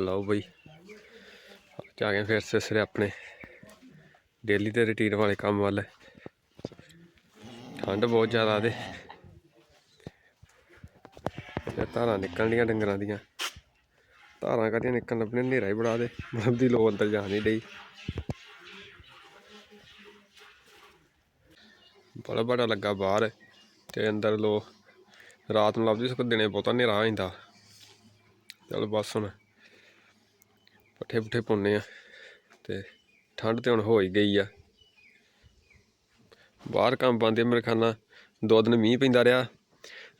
ਲਓ ਬਈ। ਅੱਜ ਆ ਗਏ ਫਿਰ ਸਿਸਰੇ ਆਪਣੇ ਡੇਲੀ ਦੇ ਰੁਟੀਨ ਵਾਲੇ ਕੰਮ ਵੱਲ। ਠੰਡ ਬਹੁਤ ਜ਼ਿਆਦਾ ਦੇ ਤੇ ਧਾਰਾਂ ਨਿਕਲਣੀਆਂ ਡੰਗਰਾਂ ਦੀਆਂ। ਧਾਰਾਂ ਕਦੀਆਂ ਨਿਕਲਣ ਲੱਭਣੇ ਹਨੇਰਾ ਹੀ ਬੜਾ ਦੇ ਮਤਲਬ ਦੀ ਲੋ ਅੰਦਰ ਜਾ ਨਹੀਂ ਡਈ। ਬੜਾ ਬੜਾ ਲੱਗਾ ਬਾਹਰ ਤੇ ਅੰਦਰ ਲੋ, ਰਾਤ ਨੂੰ ਲੱਭਦੀ ਸਕ ਦਿਨੇ ਬਹੁਤਾ ਹਨੇਰਾ ਆ ਜਾਂਦਾ। ਚਲ ਬਸ ਹੁਣ। ਪੱਠੇ ਪੁੱਠੇ ਪਾਉਣੇ ਆ ਤੇ ਠੰਡ ਤੇ ਹੁਣ ਹੋ ਹੀ ਗਈ ਆ। ਬਾਹਰ ਕੰਮ ਪਾਉਂਦੇ ਮੇਰੇ ਖਾਨਾ ਦੋ ਦਿਨ ਮੀਂਹ ਪੈਂਦਾ ਰਿਹਾ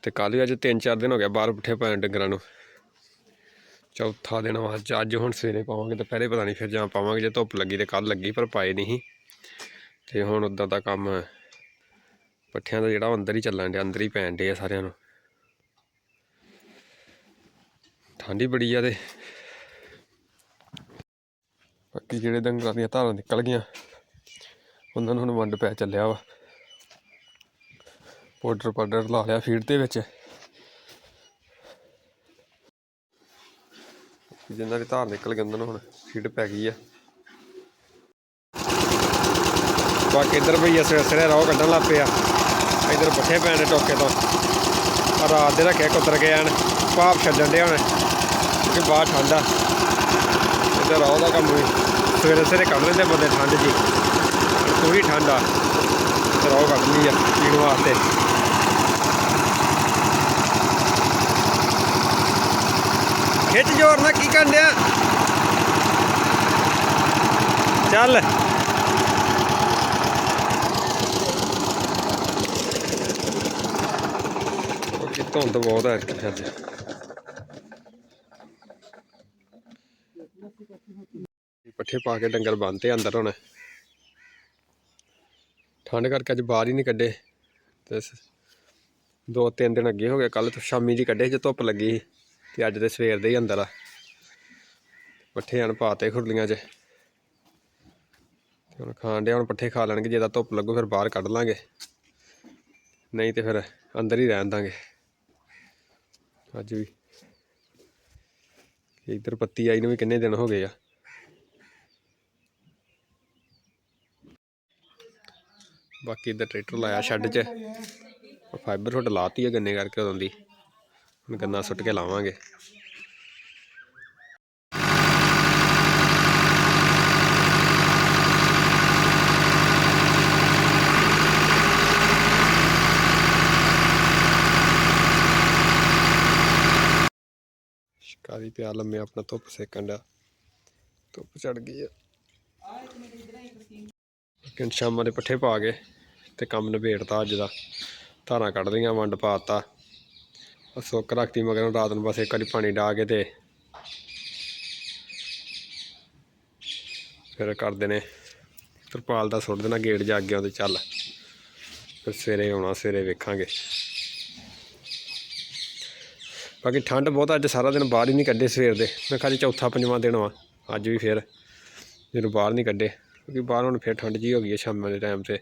ਤੇ ਕੱਲ ਵੀ ਅੱਜ ਤਿੰਨ ਚਾਰ ਦਿਨ ਹੋ ਗਿਆ ਬਾਹਰ ਪੁੱਠੇ ਪਾਏ ਡੰਗਰਾਂ ਨੂੰ। ਚੌਥਾ ਦਿਨ ਵਾ, ਅੱਜ ਹੁਣ ਸਵੇਰੇ ਪਾਵਾਂਗੇ, ਦੁਪਹਿਰੇ ਪਤਾ ਨਹੀਂ ਫਿਰ ਜਾਂ ਪਾਵਾਂਗੇ, ਜੇ ਧੁੱਪ ਲੱਗੀ ਤੇ ਕੱਲ ਲੱਗੀ ਪਰ ਪਾਏ ਨਹੀਂ ਸੀ। ਤੇ ਹੁਣ ਉਦਾਂ ਦਾ ਕੰਮ ਪੱਠਿਆਂ ਦਾ ਜਿਹੜਾ ਉਹ ਅੰਦਰ ਹੀ ਚੱਲਣ ਡਿਆ, ਅੰਦਰ ਹੀ ਪੈਣ ਡੇ ਆ ਸਾਰਿਆਂ ਨੂੰ। ਠੰਡੀ ਬੜੀ ਆ ਤੇ ਬਾਕੀ ਜਿਹੜੇ ਡੰਗਰਾਂ ਦੀਆਂ ਧਾਰਾਂ ਨਿਕਲ ਗਈਆਂ, ਉਹਨਾਂ ਨੂੰ ਹੁਣ ਵੰਡ ਪੈ ਚੱਲਿਆ ਵਾ। ਪਾਊਡਰ ਪਾਊਡਰ ਲਾ ਲਿਆ ਫੀਡ ਦੇ ਵਿੱਚ। ਜਿੰਨਾਂ ਦੀ ਧਾਰ ਨਿਕਲ ਗਈ ਉਹਨਾਂ ਨੂੰ ਹੁਣ ਫੀਡ ਪੈ ਗਈ ਆ। ਬਾਕੀ ਇੱਧਰ ਭਈਆ ਸਵੇਰੇ ਸਵੇਰੇ ਰੋ ਕੱਢਣ ਲੱਗ ਪਿਆ ਇੱਧਰ ਪੱਠੇ ਪੈਣ ਦੇ ਟੋਕੇ ਤੋਂ। ਰਾਤ ਦੇ ਰੱਖਿਆ ਕੁੱਤਰ ਗਏ ਹਨ ਭਾਪ ਛੱਡਣ ਦੇ ਹੁਣ, ਕਿਉਂਕਿ ਬਾਹਰ ਠੰਡ ਆ ਇੱਧਰ ਦਾ ਕੰਮ ਵੀ ਸਵੇਰੇ ਸਵੇਰੇ ਕੱਢ ਲੈਂਦੇ ਬੰਦੇ ਠੰਡ ਜੀ। ਪੂਰੀ ਠੰਡ ਆ। ਤੇ ਰੋ ਕੱਢਣੀ ਆ ਪੀਣ ਵਾਸਤੇ। ਖਿੱਚ ਜ਼ੋਰ ਨਾਲ ਕੀ ਕਰਨ ਡਿਆ? ਚੱਲ। ਉਹ ਧੁੰਦ ਬਹੁਤ ਹੈ ਅੱਜ। ਪੱਠੇ ਪਾ ਕੇ ਡੰਗਰ ਬੰਨਤੇ ਅੰਦਰ ਹੁਣ। ਠੰਡ ਕਰਕੇ ਅੱਜ ਬਾਹਰ ਹੀ ਨਹੀਂ ਕੱਢੇ। ਤੇ ਦੋ ਤਿੰਨ ਦਿਨ ਅੱਗੇ ਹੋ ਗਏ ਕੱਲ ਤੋਂ ਸ਼ਾਮੀ ਜੀ ਕੱਢੇ ਜੇ ਧੁੱਪ ਲੱਗੀ ਸੀ, ਤੇ ਅੱਜ ਦੇ ਸਵੇਰ ਦੇ ਹੀ ਅੰਦਰ ਆ। ਪੱਠੇ ਹਨ ਪਾਤੇ ਖੁਰਲੀਆਂ 'ਚ। ਤੇ ਹੁਣ ਖਾਣ ਡਿਆ ਹੁਣ ਪੱਠੇ ਖਾ ਲੈਣਗੇ, ਜੇ ਤਾਂ ਧੁੱਪ ਲੱਗੂ ਫਿਰ ਬਾਹਰ ਕੱਢ ਲਾਂਗੇ। ਨਹੀਂ ਤੇ ਫਿਰ ਅੰਦਰ ਹੀ ਰਹਿਣ ਦਾਂਗੇ। ਅੱਜ ਵੀ। ਇੱਧਰ ਪੱਤੀ ਆਈ ਨੂੰ ਵੀ ਕਿੰਨੇ ਦਿਨ ਹੋ ਗਏ ਆ। ਬਾਕੀ ਇੱਧਰ ਟਰੈਕਟਰ ਲਾਇਆ ਸ਼ੈੱਡ 'ਚ। ਫਾਈਬਰ ਫੁੱਟ ਲਾਤੀ ਹੈ ਗੰਨੇ ਕਰਕੇ ਉਦੋਂ ਦੀ। ਹੁਣ ਗੰਨਾ ਸੁੱਟ ਕੇ ਲਾਵਾਂਗੇ। ਸ਼ਿਕਾਰੀ ਪਿਆ ਲੰਮੇ ਆਪਣਾ ਧੁੱਪ ਸੇਕਣ ਦਾ। ਧੁੱਪ ਚੜ ਗਈ ਆ। ਕਿਨ ਸ਼ਾਮਾਂ ਦੇ ਪੱਠੇ ਪਾ ਕੇ ਤੇ ਕੰਮ ਨਿਬੇੜਤਾ ਅੱਜ ਦਾ। ਧਾਰਾਂ ਕੱਢ ਲਈਆਂ, ਵੰਡ ਪਾਤਾ ਉਹ ਸੁੱਕ ਰੱਖਤੀ ਮਗਰੋਂ, ਰਾਤ ਨੂੰ ਬਸ ਇੱਕ ਵਾਰੀ ਪਾਣੀ ਡਾ ਕੇ ਤੇ ਫਿਰ ਕਰਦੇ ਨੇ। ਤਰਪਾਲ ਦਾ ਸੁੱਟ ਦੇਣਾ, ਗੇਟ ਜਾ ਅੱਗੇ ਉਹਦੇ ਚੱਲ। ਫਿਰ ਸਵੇਰੇ ਆਉਣਾ, ਸਵੇਰੇ ਵੇਖਾਂਗੇ। ਬਾਕੀ ਠੰਡ ਬਹੁਤ ਅੱਜ ਸਾਰਾ ਦਿਨ ਬਾਹਰ ਹੀ ਨਹੀਂ ਕੱਢੇ ਸਵੇਰ ਦੇ। ਮੈਂ ਖਾਲੀ ਚੌਥਾ ਪੰਜਵਾਂ ਦਿਨ ਵਾ, ਅੱਜ ਵੀ ਫਿਰ। ਜਦੋਂ ਬਾਹਰ ਨਹੀਂ ਕੱਢੇ। ਕਿਉਂਕਿ ਬਾਹਰ ਹੁਣ ਫਿਰ ਠੰਡ ਜੀ ਹੋ ਗਈ ਹੈ ਸ਼ਾਮਾਂ ਦੇ ਟਾਈਮ ਤੇ।